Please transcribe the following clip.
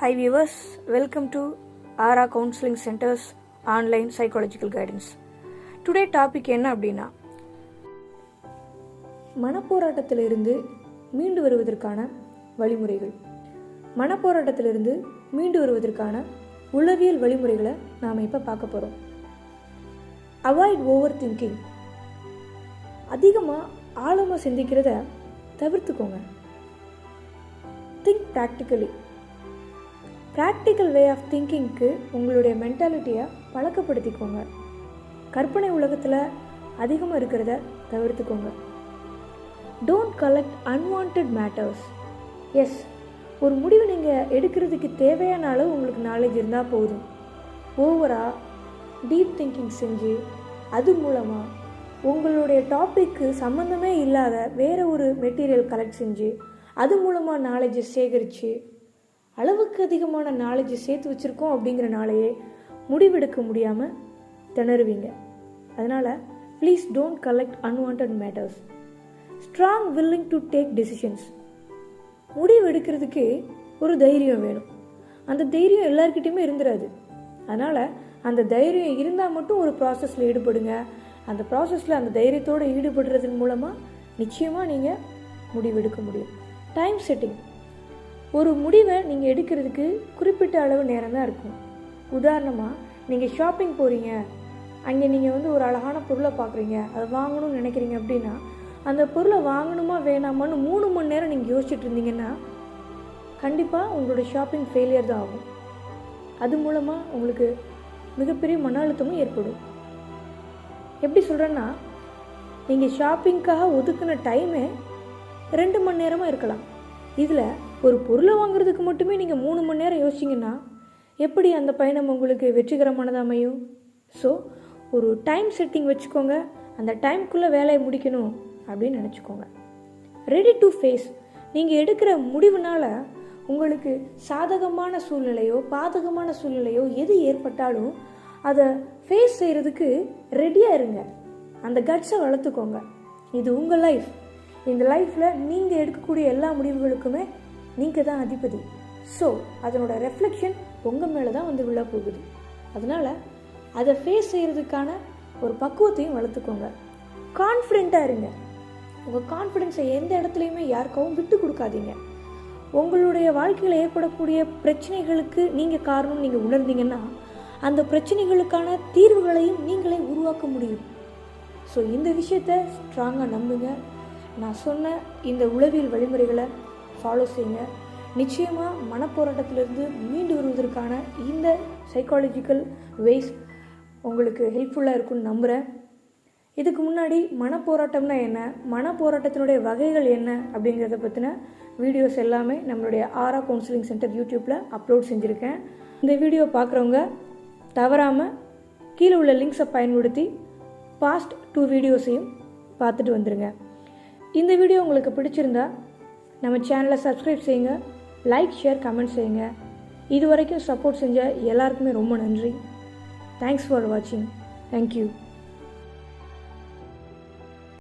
Hi viewers welcome to Aura counselling centres online psychological guidance today topic என்ன அப்படின்னா மனப்போராட்டத்திலிருந்து மீண்டு வருவதற்கான வழிமுறைகள். மனப்போராட்டத்திலிருந்து மீண்டு வருவதற்கான உளவியல் வழிமுறைகளை நாம் இப்போ பார்க்க போகிறோம் அவாய்ட் ஓவர் திங்கிங் அதிகமாக ஆழமாக சிந்திக்கிறத தவிர்த்துக்கோங்க. Think practically practical way of திங்கிங்க்கு உங்களுடைய மென்டாலிட்டியை பழக்கப்படுத்திக்கோங்க. கற்பனை உலகத்தில் அதிகமாக இருக்கிறத தவிர்த்துக்கோங்க. டோன்ட் கலெக்ட் அன்வான்ட் மேட்டர்ஸ் எஸ் ஒரு முடிவு நீங்கள் எடுக்கிறதுக்கு தேவையான அளவு உங்களுக்கு நாலேஜ் இருந்தால் போதும். ஓவராக டீப் திங்கிங் செஞ்சு அது மூலமாக உங்களுடைய டாப்பிக்கு சம்மந்தமே இல்லாத வேறு ஒரு மெட்டீரியல் கலெக்ட் செஞ்சு அது மூலமாக நாலேஜை சேகரித்து அளவுக்கு அதிகமான நாலேஜை சேர்த்து வச்சுருக்கோம் அப்படிங்கிறனாலேயே முடிவெடுக்க முடியாமல் திணறுவீங்க. அதனால் please don't collect unwanted matters strong willing to take decisions முடிவு எடுக்கிறதுக்கு ஒரு தைரியம் வேணும். அந்த தைரியம் எல்லாருக்கிட்டையுமே இருந்துராது. அதனால் அந்த தைரியம் இருந்தால் மட்டும் ஒரு ப்ராசஸில் ஈடுபடுங்க. அந்த ப்ராசஸில் அந்த தைரியத்தோடு ஈடுபடுறதன் மூலமாக நிச்சயமாக நீங்கள் முடிவெடுக்க முடியும். டைம் செட்டிங் ஒரு முடிவை நீங்கள் எடுக்கிறதுக்கு குறிப்பிட்ட அளவு நேரம் தான் இருக்கும். உதாரணமாக நீங்கள் ஷாப்பிங் போகிறீங்க அங்கே நீங்கள் வந்து ஒரு அழகான பொருளை பார்க்குறீங்க. அதை வாங்கணும்னு நினைக்கிறீங்க அப்படின்னா அந்த பொருளை வாங்கணுமா வேணாமான்னு மூணு மணி நேரம் நீங்கள் யோசிச்சுட்டு இருந்தீங்கன்னா கண்டிப்பாக உங்களோட ஷாப்பிங் ஃபெயிலியர் தான் ஆகும். அது மூலமாக உங்களுக்கு மிகப்பெரிய மன அழுத்தமும் ஏற்படும். எப்படி சொல்கிறேன்னா நீங்கள் ஷாப்பிங்க்காக ஒதுக்கின டைமே ரெண்டு மணி நேரமாக இருக்கலாம். இதில் ஒரு பொருளை வாங்குறதுக்கு மட்டுமே நீங்கள் மூணு மணி நேரம் யோசிச்சிங்கன்னா எப்படி அந்த பயணம் உங்களுக்கு வெற்றிகரமானதாக அமையும்? ஸோ ஒரு டைம் செட்டிங் வச்சுக்கோங்க. அந்த டைம்குள்ளே வேலையை முடிக்கணும் அப்படின்னு நினச்சிக்கோங்க. ரெடி டு ஃபேஸ் நீங்கள் எடுக்கிற முடிவுனால் உங்களுக்கு சாதகமான சூழ்நிலையோ பாதகமான சூழ்நிலையோ எது ஏற்பட்டாலும் அதை ஃபேஸ் செய்கிறதுக்கு ரெடியாக இருங்க. அந்த கட்ஸை வளர்த்துக்கோங்க. இது உங்கள் லைஃப் இந்த லைஃப்பில் நீங்கள் எடுக்கக்கூடிய எல்லா முடிவுகளுக்குமே நீங்கள் தான் அதிபதி. ஸோ அதனோட ரெஃப்ளெக்ஷன் உங்கள் மேலே தான் வந்து விழ போகுது. அதனால் அதை ஃபேஸ் செய்கிறதுக்கான ஒரு பக்குவத்தையும் வளர்த்துக்கோங்க. கான்ஃபிடெண்ட்டாக இருங்க. உங்கள் கான்ஃபிடென்ஸை எந்த இடத்துலையுமே யாருக்காவும் விட்டு கொடுக்காதீங்க. உங்களுடைய வாழ்க்கையில் ஏற்படக்கூடிய பிரச்சனைகளுக்கு நீங்கள் காரணம் நீங்கள் உணர்ந்தீங்கன்னா அந்த பிரச்சனைகளுக்கான தீர்வுகளையும் நீங்களே உருவாக்க முடியும். ஸோ இந்த விஷயத்த ஸ்ட்ராங்காக நம்புங்க. நான் சொன்ன இந்த உளவியல் வழிமுறைகளை ஃபாலோ செய்யுங்க. நிச்சயமாக மனப்போராட்டத்திலிருந்து மீண்டு வருவதற்கான இந்த சைக்காலஜிக்கல் வேஸ் உங்களுக்கு ஹெல்ப்ஃபுல்லாக இருக்கும்னு நம்புகிறேன் இதுக்கு முன்னாடி மனப்போராட்டம்னா என்ன? மனப்போராட்டத்தினுடைய வகைகள் என்ன? அப்படிங்கிறத பற்றின வீடியோஸ் எல்லாமே நம்மளுடைய ஆரா கவுன்சிலிங் சென்டர் யூடியூப்பில் அப்லோட் செஞ்சுருக்கேன். இந்த வீடியோ பார்க்குறவங்க தவறாமல் கீழே உள்ள லிங்க்ஸை பயன்படுத்தி பாஸ்ட் டூ வீடியோஸையும் பார்த்துட்டு வந்துடுங்க இந்த வீடியோ உங்களுக்கு பிடிச்சிருந்தா நம்ம சேனலை சப்ஸ்கிரைப் செய்யுங்க லைக் ஷேர் கமெண்ட் செய்யுங்க. இது வரைக்கும் சப்போர்ட் செஞ்ச எல்லாருக்குமே ரொம்ப நன்றி. தேங்க்ஸ் ஃபார் வாட்சிங் தேங்க்யூ